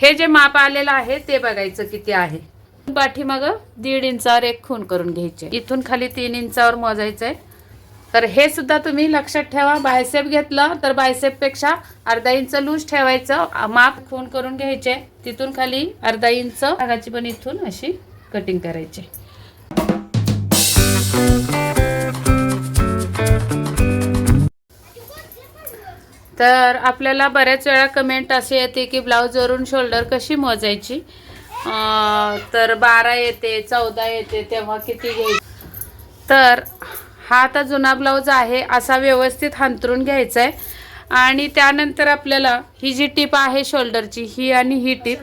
हे जे माप आलेलं आहे ते बघायचं किती आहे. पाठीमाग दीड इंचावर एक खून करून घ्यायचे. इथून खाली तीन इंचावर मोजायचं आहे तर हे सुद्धा तुम्ही लक्षात ठेवा. बायसेप घेतलं तर बायसेपपेक्षा अर्धा इंच लूज ठेवायचं. माप खून करून घ्यायचे. तिथून खाली अर्धा इंच भागाची पण इथून अशी कटिंग करायची. तर आपल्याला बऱ्याच वेळा कमेंट असे येते की ब्लाऊजवरून शोल्डर कशी मोजायची? तर बारा येते चौदा येते तेव्हा किती घ्यायची? तर हा आता जुना ब्लाऊज आहे असा व्यवस्थित हांतरून घ्यायचा आहे आणि त्यानंतर आपल्याला ही जी टीप आहे शोल्डरची ही आणि ही टीप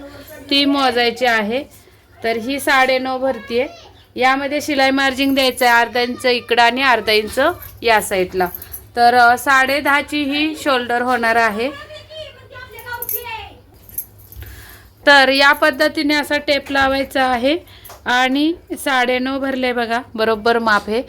ती मोजायची आहे. तर ही साडेनऊ भरती आहे यामध्ये शिलाई मार्जिंग द्यायचं आहे अर्धा इंच इकडं आणि अर्धा इंच या साईडला तर साडे दहाची ही शोल्डर होणार आहे. तर या पद्धतीने असा टेप लावायचा आहे आणि साडेनऊ भरले बघा बरोबर माप आहे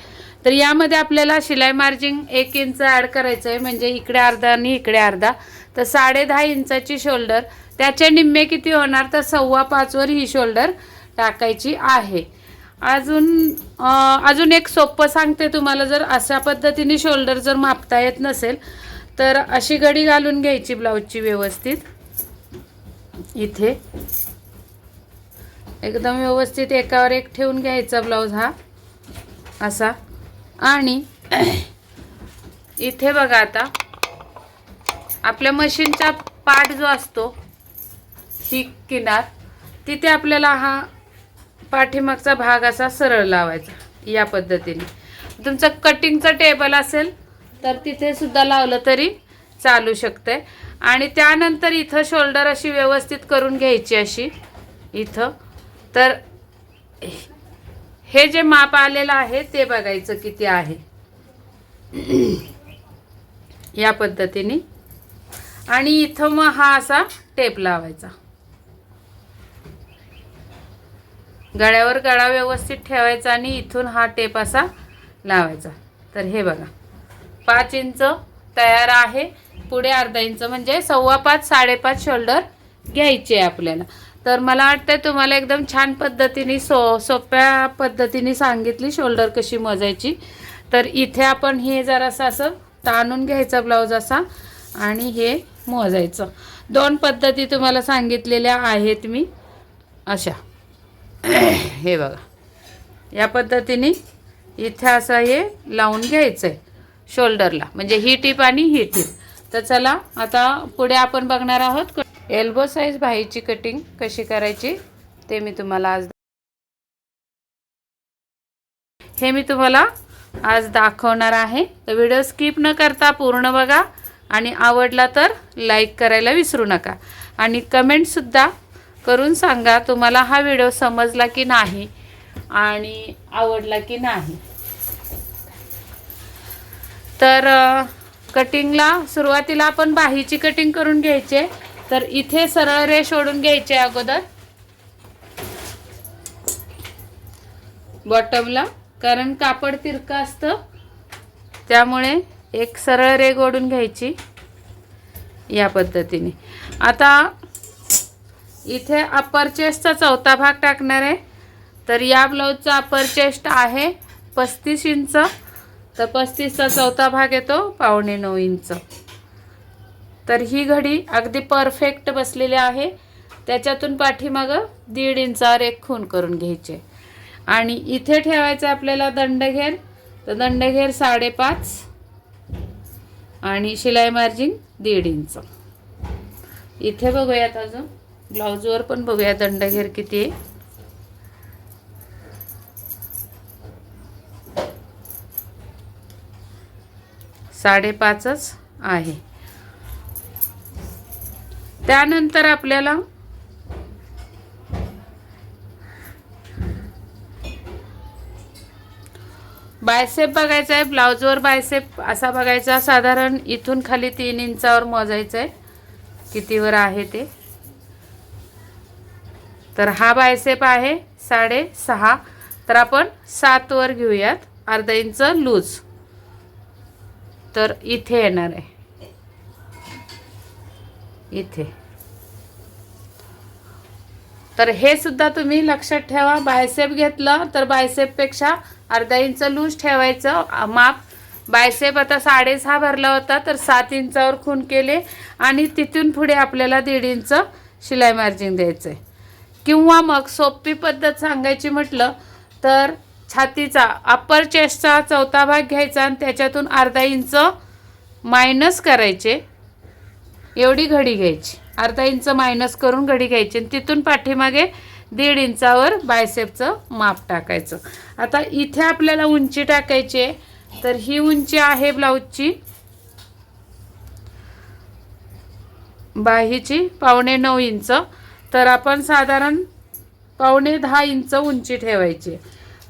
तर यामध्ये आपल्याला शिलाई मार्जिंग एक इंच ॲड करायचं आहे म्हणजे इकडे अर्धा आणि इकडे अर्धा. तर साडे दहा इंचाची शोल्डर त्याचे निम्मे किती होणार? तर सव्वा पाचवर ही शोल्डर टाकायची आहे. अजून अजून एक सोपं सांगते तुम्हाला जर अशा पद्धतीने शोल्डर जर मापता येत नसेल तर अशी घडी घालून घ्यायची ब्लाऊजची व्यवस्थित. इथे. एकदम व्यवस्थित एकावर एक ठेवून घ्यायचा ब्लाऊज हा. असा. आणि इथे बघा आता आपल्या मशीनचा पाट जो असतो ही किनार तिथे आपल्याला हा पाठीमागचा भाग असा सरळ लावायचा या पद्धतीने. तुमचं कटिंगचं टेबल असेल तर तिथे सुद्धा लावलं तरी चालू शकते. आणि त्यानंतर इथं शोल्डर अशी व्यवस्थित करून घ्यायची अशी इथं. तर हे जे माप आलेलं आहे ते बघायचं किती आहे. या पद्धतीने. आणि इथं मग हा असा टेप लावायचा. गळ्यावर गळा व्यवस्थित ठेवायचा आणि इथून हा टेप असा लावायचा. तर हे बघा. पाच इंच तयार आहे. पुढे अर्धा इंच म्हणजे सव्वा पाच साडेपाच शोल्डर घ्यायचे आहे आपल्याला. तर मला वाटतं तुम्हाला एकदम छान पद्धतीने सो सोप्या पद्धतीने सांगितली शोल्डर कशी मोजायची. तर इथे आपण हे जरासं असं ताणून घ्यायचं ब्लाऊज असा आणि हे मोजायचं. दोन पद्धती तुम्हाला सांगितलेल्या आहेत मी. अशा. हे बघा. या पद्धतीने इथे असं हे लावून घ्यायचं आहे शोल्डरला. म्हणजे ही टीप आणि ही टीप. तर चला आता पुढे आपण बघणार आहोत एल्बो साईज भाईची कटिंग कशी करायची ते मी तुम्हाला आज हे मी तुम्हाला आज दाखवणार आहे. तर व्हिडिओ स्किप न करता पूर्ण बघा आणि आवडला तर लाईक करायला विसरू नका. आणि कमेंटसुद्धा करून सांगा तुम्हाला हा व्हिडिओ समजला की नाही आणि आवडला की नाही. तर कटिंगला सुरुवातीला आपण बाहीची कटिंग करून घ्यायचे. तर इथे सरळ रेष ओढून घ्यायचे अगोदर. बॉटमला कारण कापड तिरकं असतं. त्यामुळे एक सरळ रेग ओढून घ्यायची या पद्धतीने. आता इथे अपर चेस्टचा चौथा भाग टाकणार आहे. तर या ब्लाऊजचा अपर चेस्ट आहे पस्तीस इंच. तर पस्तीसचा चौथा भाग येतो पावणे नऊ इंच. तर ही घडी अगदी परफेक्ट बसलेली आहे. त्याच्यातून पाठीमागं दीड इंचावर एक खून करून घ्यायचे. आणि इथे ठेवायचं आपल्याला दंडघेर. तर दंडघेर साडेपाच आणि शिलाई मार्जिन दीड इंच. इथे बघूयात अजून. ब्लाऊजवर पण बघूया दंडघेर किती आहे. साडेपाचच आहे. त्यानंतर आपल्याला बायसेप बघायचा आहे. ब्लाऊजवर बायसेप असा बघायचा. साधारण इथून खाली तीन इंचावर मोजायचं आहे कितीवर आहे ते? तर हा बायसेप आहे साडेसहा तर आपण सातवर घेऊयात. अर्धा इंच लूज. तर इथे येणार आहे. इथे. तर हे सुद्धा तुम्ही लक्षात ठेवा. बायसेप घेतलं तर बायसेपपेक्षा अर्धा इंच लूज ठेवायचं. माप. बायसेप आता साडेसहा भरला होता तर सात इंचावर खून केले आणि तिथून पुढे आपल्याला दीड इंच शिलाई मार्जिन द्यायचं आहे किंवा मग सोपी पद्धत सांगायची म्हटलं तर छातीचा अप्पर चेस्टचा चौथा भाग घ्यायचा आणि त्याच्यातून अर्धा इंच मायनस करायचे. एवढी घडी घ्यायची. अर्धा इंच मायनस करून घडी घ्यायची. आणि तिथून पाठीमागे दीड इंचावर बायसेपचं माप टाकायचं. आता इथे आपल्याला उंची टाकायची आहे. तर ही उंची आहे ब्लाऊजची. बाहीची पावणे नऊ इंच. तर आपण साधारण पावणे दहा इंच उंची ठेवायची.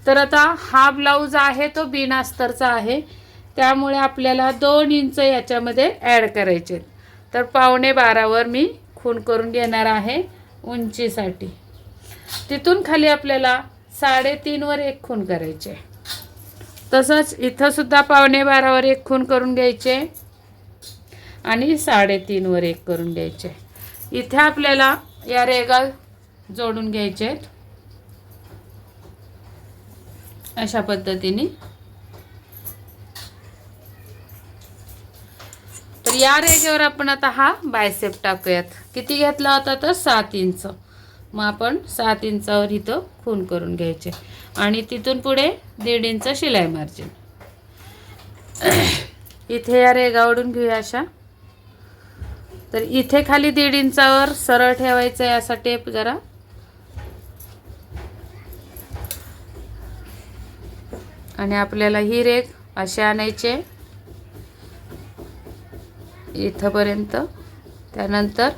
तर आता हा ब्लाऊज आहे तो बिन अस्तरचा आहे. त्यामुळे आपल्याला दोन इंच याच्यामध्ये ॲड करायचे. तर पावणे बारावर मी खून करून घेणार आहे उंचीसाठी. तिथून खाली आपल्याला साडेतीनवर एक खून करायचे. तसंच इथंसुद्धा पावणे बारावर एक खून करून घ्यायचे आणि साडेतीनवर एक करून घ्यायचे. इथे आपल्याला या रेगा जोडून घ्यायचे आहेत. अशा पद्धतीने. तर या रेगेवर आपण आता हा बायसेप टाकूयात. किती घेतला होता तर सात इंच. मग आपण सात इंचावर इथं खून करून घ्यायचे. आणि तिथून पुढे दीड इंच शिलाई मार्जिन. इथे या रेगावडून घेऊया अशा. तर इथे खाली दीड इंचावर सरळ ठेवायचं आहे असा टेप जरा. आणि आपल्याला ही रेख असे आणायचे इथंपर्यंत. त्यानंतर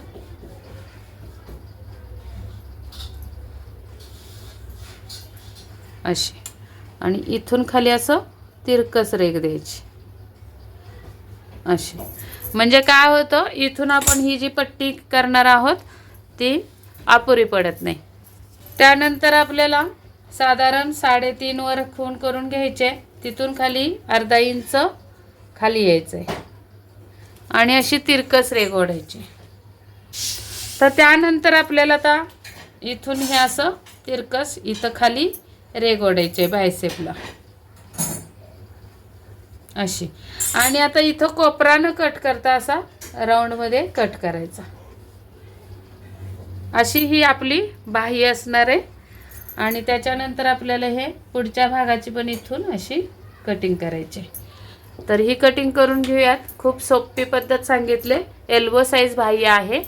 अशी. आणि इथून खाली असं तिरकस रेख द्यायची. अशी. म्हणजे काय होतं इथून आपण ही जी पट्टी करणार आहोत ती अपुरी पडत नाही. त्यानंतर आपल्याला साधारण साडेतीनवर खून करून घ्यायचे. तिथून खाली अर्धा इंच खाली यायचं आहे आणि अशी तिरकस रेघ ओढायची तर त्यानंतर आपल्याला आता इथून हे असं तिरकस इथं खाली रेग ओढायचे बायसेपला. अशी. आणि आता इथं कोपरानं कट करता असा राऊंडमध्ये कट करायचा. अशी ही आपली बाह्य असणार आहे. आणि त्याच्यानंतर आपल्याला हे पुढच्या भागाची पण इथून अशी कटिंग करायची तर ही कटिंग करून घेऊयात. खूप सोपी पद्धत सांगितले. एल्बो साईज बाह्य आहे.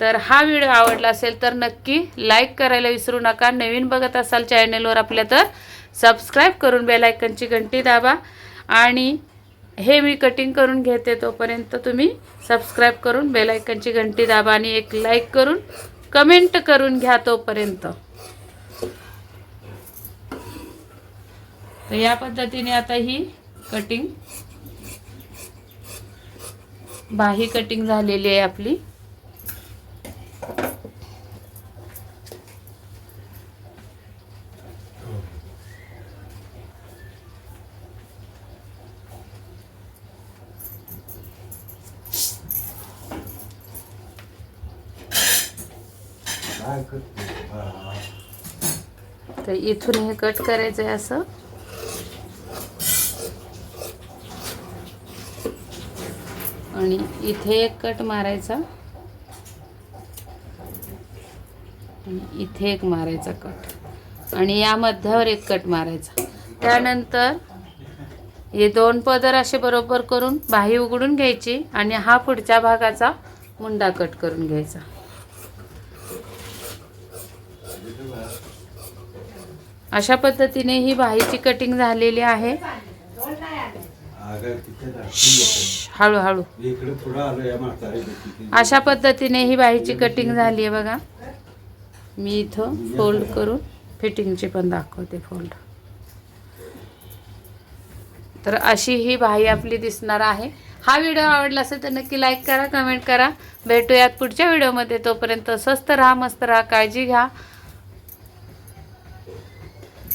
तर हा व्हिडिओ आवडला असेल तर नक्की लाईक करायला विसरू नका. नवीन बघत असाल चॅनलवर आपल्या तर सबस्क्राईब करून बेलायकनची घंटी दाबा. आणि हे मी कटिंग करून घेते तोपर्यंत तुम्ही सबस्क्राईब करून बेलायकनची घंटी दाबा आणि एक लाईक करून कमेंट करून घ्या तोपर्यंत. तर या पद्धतीने आता ही कटिंग बाही कटिंग झालेली आहे आपली. काय करते तर इथून हे कट करायचं आहे असं. आणि इथे एक कट मारायचा. आणि इथे एक मारायचा कट. आणि या मध्यावर एक कट मारायचा. त्यानंतर हे दोन पदर असे बरोबर करून बाही उघडून घ्यायची आणि हा पुढच्या भागाचा मुंडा कट करून घ्यायचा. अशा पद्धतीने ही बाहीची कटिंग झालेली आहे. हळूहळू. अशा पद्धतीने ही बाहीची कटिंग झाली आहे बघा. मी इथं फोल्ड करून फिटिंगची पण दाखवते फोल्ड तर अशी ही बाही आपली दिसणार आहे. हा व्हिडिओ आवडला असेल तर नक्की लाईक करा कमेंट करा. भेटूयात पुढच्या व्हिडिओमध्ये. तोपर्यंत स्वस्त राहा मस्त राहा काळजी घ्या.